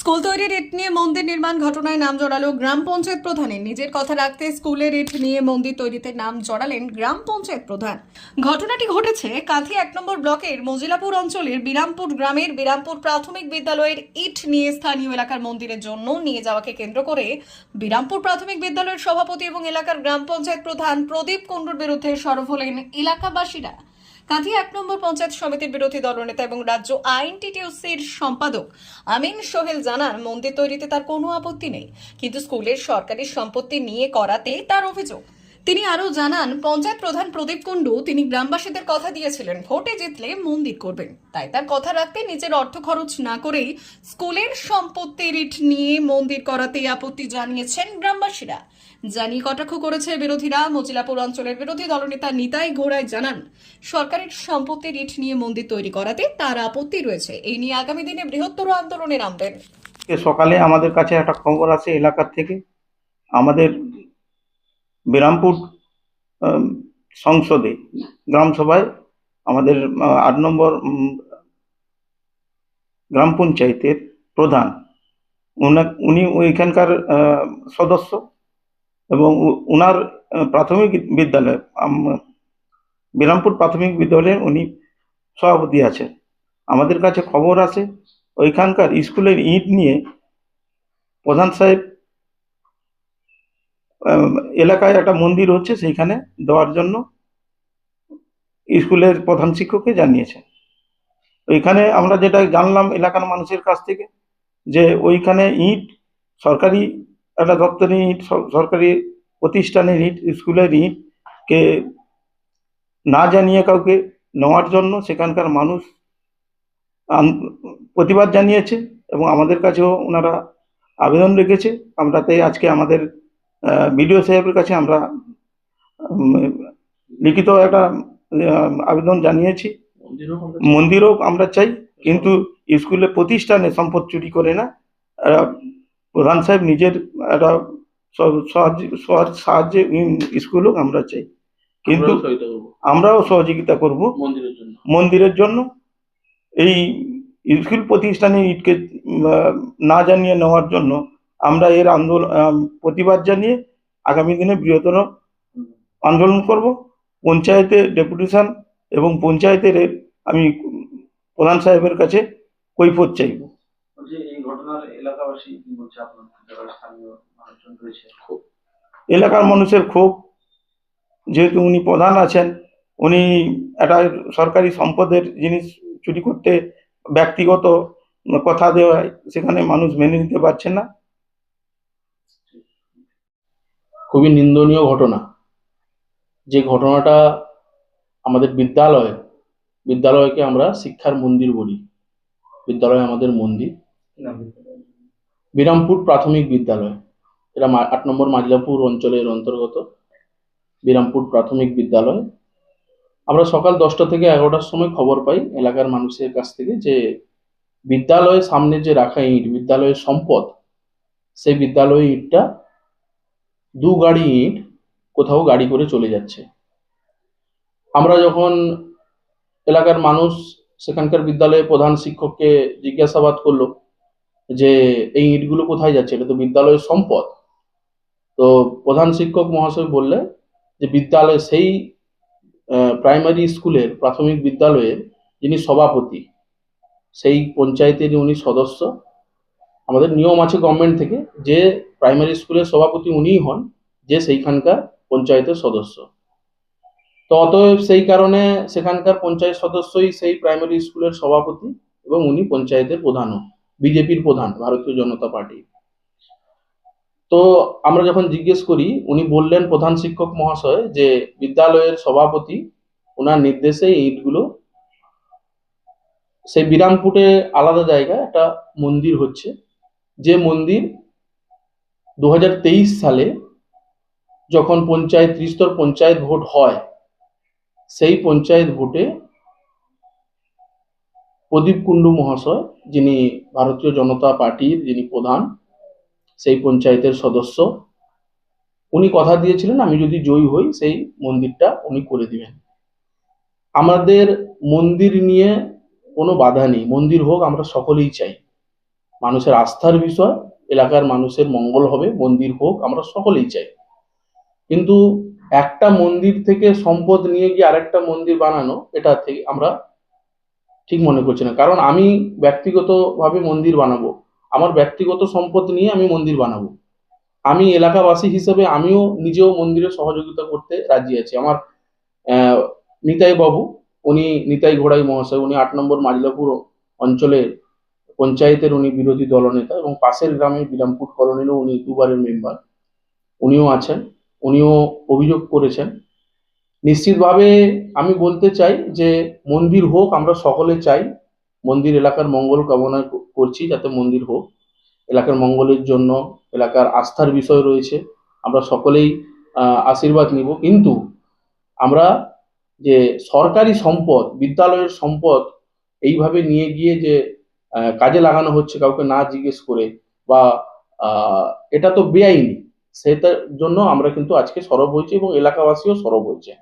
School তৈরির ইট নিয়ে মন্দির নির্মাণ ঘটনায় নাম জড়ালো গ্রাম পঞ্চায়েত প্রধানের। নিজের কথা রাখতে স্কুলের ইট নিয়ে মন্দির তৈরিতে নাম জড়ালেন গ্রাম পঞ্চায়েত প্রধান। ঘটনাটি ঘটেছে কাঁথি এক নম্বর ব্লকের মজিলাপুর অঞ্চলের বিরামপুর গ্রামের বিরামপুর প্রাথমিক বিদ্যালয়ের ইট নিয়ে স্থানীয় এলাকার মন্দিরের জন্য নিয়ে যাওয়াকে কেন্দ্র করে বিরামপুর প্রাথমিক বিদ্যালয়ের সভাপতি এবং এলাকার গ্রাম পঞ্চায়েত প্রধান প্রদীপ কুণ্ডুর বিরুদ্ধে সরব হলেন এলাকাবাসীরা। কাঁথি এক নম্বর পঞ্চায়েত সমিতির বিরোধী দলনেতা এবং রাজ্য আইনটিটিউসির সম্পাদক। আমিন সোহেল জানান, মন্দির তৈরিতে তার কোনো আপত্তি নেই, কিন্তু স্কুলের সরকারি সম্পত্তি নিয়ে করাতে তার অভিযোগ। তিনি আরও জানান, পঞ্চায়েত প্রধান প্রদীপ কুণ্ডু তিনি গ্রামবাসীদের কথা দিয়েছিলেন, ভোটে জিতলে মন্দির করবেন। তাই তার কথা রাখতে নিজের অর্থ খরচ না করেই স্কুলের সম্পত্তির ইট নিয়ে মন্দির করাতে আপত্তি জানিয়েছেন গ্রামবাসীরা। জানিয়ে কটাক্ষ করেছে বিরোধীরা। মজিলাপুর অঞ্চলের বিরোধী দলনেতা নিতাই ঘোড়ায় জানান, সরকারের সম্পত্তির ইট নিয়ে মন্দির তৈরি করাতে তার আপত্তি রয়েছে। এই নিয়ে আগামী দিনে বৃহত্তর আন্দোলনে নামবেন। সকালে আমাদের কাছে একটা খবর আছে এলাকার থেকে। আমাদের বিরামপুর সংসদে, গ্রাম সভায় আমাদের আট নম্বর গ্রাম পঞ্চায়েতের প্রধান উনি ওইখানকার সদস্য। এবং উনার প্রাথমিক বিদ্যালয় বিরামপুর প্রাথমিক বিদ্যালয়ে উনি সভাপতি আছেন। আমাদের কাছে খবর আসে ওইখানকার স্কুলের ইট নিয়ে প্রধান সাহেব এলাকায় একটা মন্দির হচ্ছে, সেইখানে দেওয়ার জন্য স্কুলের প্রধান শিক্ষককে জানিয়েছেন। ওইখানে আমরা যেটা জানলাম এলাকার মানুষের কাছ থেকে, যে ওইখানে ইট সরকারি একটা দপ্তরি ইট সরকারি প্রতিষ্ঠানের ইট স্কুলের ইট কে না জানিয়ে কাউকে নেওয়ার জন্য সেখানকার মানুষ প্রতিবাদ জানিয়েছে এবং আমাদের কাছেও ওনারা আবেদন রেখেছে। আমরা তাই আজকে আমাদের বিডিও সাহেবের কাছে আমরা লিখিত একটা আবেদন জানিয়েছি। মন্দিরও আমরা চাই, কিন্তু স্কুলে প্রতিষ্ঠানে সম্পদ চুরি করে না। প্রধান সাহেব নিজের একটা সাহায্য- সাহায্যে স্কুল হোক আমরা চাই। কিন্তু আমরাও সহযোগিতা করব। মন্দিরের জন্য। এই স্কুল প্রতিষ্ঠানে ইটকে না জানিয়ে নেওয়ার জন্য আমরা এর আন্দোলন প্রতিবাদ জানিয়ে আগামী দিনে বৃহত্তর আন্দোলন করব। পঞ্চায়েতে ডেপুটেশন এবং পঞ্চায়েতের আমি প্রধান সাহেবের কাছে কৈফত চাইব। এলাকাবাসী কি বলছে আপনার যারা স্থানীয় মানুষজন রয়েছে। খুব। এলাকার মানুষের ক্ষোভ যেহেতু উনি প্রধান আছেন উনি একটা সরকারি সম্পদের জিনিস চুরি করতে ব্যক্তিগত কথা দেওয়ায় সেখানে মানুষ মেনে নিতে পারছে না। খুবই নিন্দনীয় ঘটনা। যে ঘটনাটা আমাদের বিদ্যালয় বিদ্যালয়কে আমরা শিক্ষার মন্দির বলি। বিদ্যালয় আমাদের মন্দির। বিরামপুর প্রাথমিক বিদ্যালয়। এটা আট নম্বর মাজলাপুর অঞ্চলের অন্তর্গত। বিরামপুর প্রাথমিক বিদ্যালয়। আমরা সকাল দশটা থেকে এগারোটার সময় খবর পাই এলাকার মানুষের কাছ থেকে যে বিদ্যালয়ের সামনে যে রাখা ইট, বিদ্যালয়ের সম্পদ, সেই বিদ্যালয়ের ইটটা দু গাড়ি ইট কোথাও গাড়ি করে চলে যাচ্ছে। আমরা যখন এলাকার মানুষ সেখানকার বিদ্যালয়ের প্রধান শিক্ষককে জিজ্ঞাসাবাদ করল যে এই ইটগুলো কোথায় যাচ্ছে? এটা তো বিদ্যালয়ের সম্পদ। তো প্রধান শিক্ষক মহাশয় বললেন যে বিদ্যালয় সেই প্রাইমারি স্কুলের প্রাথমিক বিদ্যালয়ের যিনি সভাপতি, সেই পঞ্চায়েতের উনি সদস্য। আমাদের নিয়ম আছে গভর্নমেন্ট থেকে যে প্রাইমারি স্কুলের সভাপতি উনিই হন, যে সেইখানকার পঞ্চায়েতের সদস্য। তো অতএব সেই কারণে সেখানকার পঞ্চায়েত সদস্যই সেই প্রাইমারি স্কুলের সভাপতি এবং উনি পঞ্চায়েতের প্রধানও। বিজেপির প্রধান, ভারতীয় জনতা পার্টি। তো আমরা যখন জিজ্ঞেস করি, উনি বললেন প্রধান শিক্ষক মহাশয় যে বিদ্যালয়ের সভাপতি ওনার নির্দেশে ইটগুলো, সেই বিরামপুরে আলাদা জায়গায় একটা মন্দির হচ্ছে। যে মন্দির দু হাজার তেইশ সালে যখন পঞ্চায়েত, ত্রিস্তর পঞ্চায়েত ভোট হয়, সেই পঞ্চায়েত ভোটে প্রদীপ কুণ্ডু মহাশয়, যিনি ভারতীয় জনতা পার্টির যিনি প্রধান, সেই পঞ্চায়েতের সদস্য, উনি কথা দিয়েছিলেন, আমি যদি জয়ী হই, সেই মন্দিরটা উনি করে দিবেন। আমাদের মন্দির নিয়ে কোনো বাধা নেই, মন্দির হোক আমরা সকলেই চাই। মানুষের আস্থার বিষয়, এলাকার মানুষের মঙ্গল হবে, মন্দির হোক আমরা সকলেই চাই। কিন্তু একটা মন্দির থেকে সম্পদ নিয়ে গিয়ে আরেকটা মন্দির বানানো, এটা থেকে আমরা ঠিক মনে করছি না। কারণ আমি ব্যক্তিগতভাবে মন্দির বানাবো। আমার ব্যক্তিগত সম্পদ নিয়ে আমি মন্দির বানাবো। আমি এলাকাবাসী হিসেবে আমিও নিজেও মন্দিরে সহযোগিতা করতে রাজি আছি। আমার নিতাই বাবু, উনি নিতাই ঘোড়াই মহাশয়, উনি আট নম্বর মাজলাপুর অঞ্চলের পঞ্চায়েতের উনি বিরোধী দলনেতা এবং পাশের গ্রামে বিরামপুর কলোনিরও উনি দুবারের মেম্বার। উনিও আছেন। উনিও অভিযোগ করেছেন নিশ্চিতভাবে আমি বলতে চাই যে মন্দির হোক, আমরা সকলে চাই মন্দির এলাকার মঙ্গল কামনা করছি যাতে মন্দির হোক। এলাকার মঙ্গলের জন্য, এলাকার আস্থার বিষয় রয়েছে। আমরা সকলেই আশীর্বাদ নিব। কিন্তু আমরা যে সরকারি সম্পদ, বিদ্যালয়ের সম্পদ এইভাবে নিয়ে গিয়ে যে কাজে লাগানো হচ্ছে কাউকে না জিজ্ঞেস করে বা এটা তো বেআইনি, সেটার জন্য আমরা কিন্তু আজকে সরব হয়েছি এবং এলাকাবাসীও সরব হয়েছে।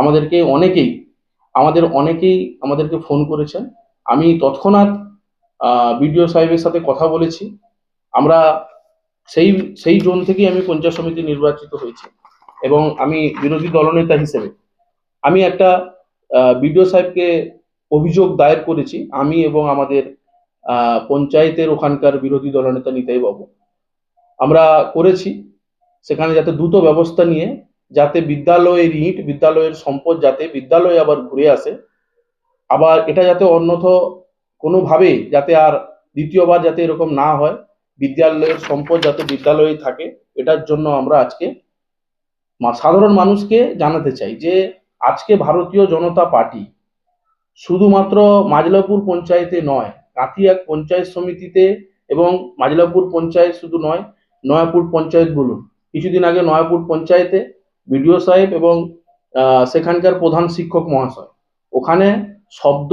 আমাদেরকে অনেকেই, আমাদের অনেকেই আমাদেরকে ফোন করেছেন। আমি তৎক্ষণাৎ বিডিও সাহেবের সাথে কথা বলেছি। আমরা সেই সেই জোন থেকেই আমি পঞ্চায়েত সমিতি নির্বাচিত হয়েছি এবং আমি বিরোধী দলনেতা হিসেবে। আমি একটা বিডিও সাহেবকে অভিযোগ দায়ের করেছি। আমি এবং আমাদের পঞ্চায়েতের ওখানকার বিরোধী দলনেতা নিতাই বাবু। আমরা করেছি, সেখানে যাতে দ্রুত ব্যবস্থা নিয়ে যাতে বিদ্যালয়ের ইট, বিদ্যালয়ের সম্পদ যাতে বিদ্যালয়ে আবার ঘুরে আসে। আবার এটা যাতে অন্যথ কোনোভাবেই যাতে আর দ্বিতীয়বার যাতে এরকম না হয়, বিদ্যালয়ের সম্পদ যাতে বিদ্যালয়ে থাকে, এটার জন্য আমরা আজকে সাধারণ মানুষকে জানাতে চাই যে আজকে ভারতীয় জনতা পার্টি শুধুমাত্র মাজলাপুর পঞ্চায়েতে নয় কাতিয়াক পঞ্চায়েত সমিতিতে এবং মাজলাপুর পঞ্চায়েত শুধু নয়, নয়াপুর পঞ্চায়েত বলুন। কিছুদিন আগে নয়াপুর পঞ্চায়েতে বিডিও সাহেব এবং সেখানকার প্রধান শিক্ষক মহাশয়। ওখানে শব্দ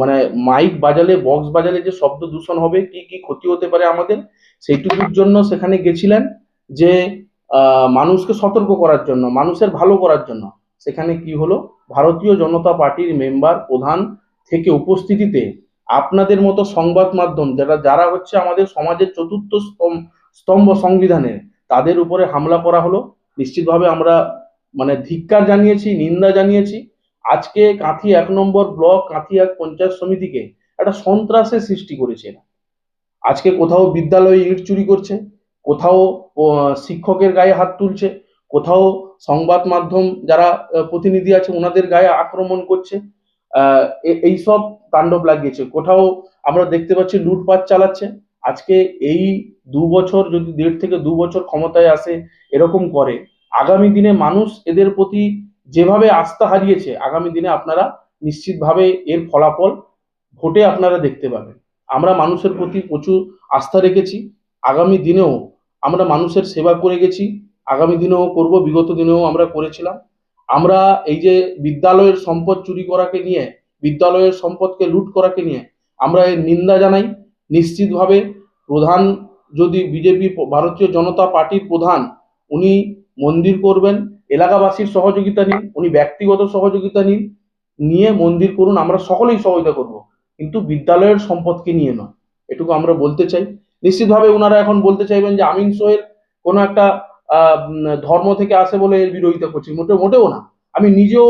মানে মাইক বাজালে, বক্স বাজালে যে শব্দ দূষণ হবে, কি কি ক্ষতি হতে পারে আমাদের? সেইটুকুর জন্য সেখানে গেছিলেন যে মানুষকে সতর্ক করার জন্য, মানুষের ভালো করার জন্য। সেখানে কি হলো? ভারতীয় জনতা পার্টির মেম্বার প্রধান থেকে উপস্থিতিতে আপনাদের মতো সংবাদ মাধ্যম, যারা যারা হচ্ছে আমাদের সমাজের চতুর্থ স্তম্ভ সংবিধানের, তাদের উপরে হামলা করা হলো। নিশ্চিতভাবে আমরা মানে ধিক্কার জানিয়েছি, নিন্দা জানিয়েছি। আজকে কাঁথি এক নম্বর ব্লক, কাঁথি এক পঞ্চায়েত সমিতিকে একটা সন্ত্রাসের সৃষ্টি করেছে আজকে কোথাও বিদ্যালয়ে ইট চুরি করছে, কোথাও শিক্ষকের গায়ে হাত তুলছে, কোথাও সংবাদ মাধ্যম যারা প্রতিনিধি আছে ওনাদের গায়ে আক্রমণ করছে এইসব তাণ্ডব লাগিয়েছে। কোথাও আমরা দেখতে পাচ্ছি লুটপাট চালাচ্ছে। আজকে এই দু বছর যদি দেড় থেকে দু বছর ক্ষমতায় আসে, এরকম করে। আগামী দিনে মানুষ এদের প্রতি যেভাবে আস্থা হারিয়েছে, আগামী দিনে আপনারা নিশ্চিতভাবে এর ফলাফল ভোটে আপনারা দেখতে পাবেন। আমরা মানুষের প্রতি প্রচুর আস্থা রেখেছি। আগামী দিনেও আমরা মানুষের সেবা করে গেছি। আগামী দিনেও করব, বিগত দিনেও আমরা করেছিলাম। আমরা এই যে বিদ্যালয়ের সম্পদ চুরি করাকে নিয়ে, বিদ্যালয়ের সম্পদকে লুট করাকে নিয়ে, আমরা এর নিন্দা জানাই। নিশ্চিতভাবে প্রধান যদি বিজেপি ভারতীয় জনতা পার্টির প্রধান, উনি মন্দির করবেন, এলাকাবাসীর সহযোগিতা নিন, উনি ব্যক্তিগত সহযোগিতা নিন, নিয়ে মন্দির করুন, আমরা সকলেই সহযোগিতা করব। কিন্তু বিদ্যালয়ের সম্পদকে নিয়ে নয়, এটুকু আমরা বলতে চাই। নিশ্চিতভাবে ওনারা এখন বলতে চাইবেন যে আমিন সোহেল কোনো একটা ধর্ম থেকে আসে বলে এর বিরোধিতা করছি। মোটে মোটেও না। আমি নিজেও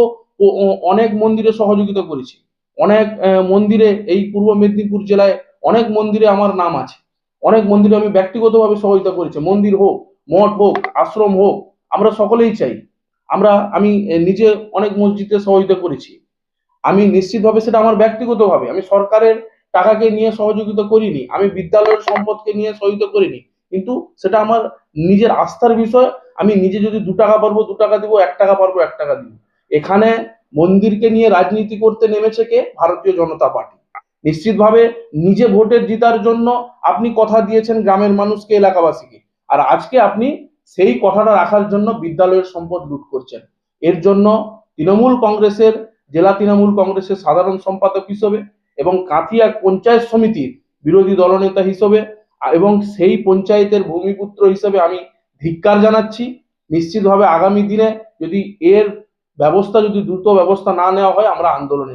অনেক মন্দিরে সহযোগিতা করেছি। অনেক মন্দিরে এই পূর্ব মেদিনীপুর জেলায় অনেক মন্দিরে আমার নাম আছে। অনেক মন্দিরে আমি ব্যক্তিগতভাবে সহযোগিতা করেছি। মন্দির হোক, মঠ হোক, আশ্রম হোক, আমরা সকলেই চাই। আমরা, আমি নিজে অনেক মসজিদে সহযোগিতা করেছি। আমি নিশ্চিতভাবে সেটা আমার ব্যক্তিগতভাবে। আমি সরকারের টাকাকে নিয়ে সহযোগিতা করিনি। আমি বিদ্যালয়ের সম্পদকে নিয়ে সহযোগিতা করিনি। কিন্তু সেটা আমার নিজের আস্থার বিষয়। আমি নিজে যদি দু টাকা পারব, দু টাকা দিব, এক টাকা পারব, এক টাকা দিব। এখানে মন্দিরকে নিয়ে রাজনীতি করতে নেমেছে কে? ভারতীয় জনতা পার্টি। নিশ্চিতভাবে নিজে ভোটের জিতার জন্য আপনি কথা দিয়েছেন গ্রামের মানুষকে, এলাকাবাসীকে। আর আজকে আপনি সেই কথাটা রাখার জন্য বিদ্যালয়ের সম্পদ লুট করছেন। এর জন্য তৃণমূল কংগ্রেসের, জেলা তৃণমূল কংগ্রেসের সাধারণ সম্পাদক হিসেবে এবং কাঁথিয়া পঞ্চায়েত সমিতির বিরোধী দলনেতা হিসেবে এবং সেই পঞ্চায়েতের ভূমিপুত্র হিসেবে আমি ধিক্কার জানাচ্ছি। নিশ্চিতভাবে আগামী দিনে যদি এর ব্যবস্থা, যদি দ্রুত ব্যবস্থা না নেওয়া হয়, আমরা আন্দোলনে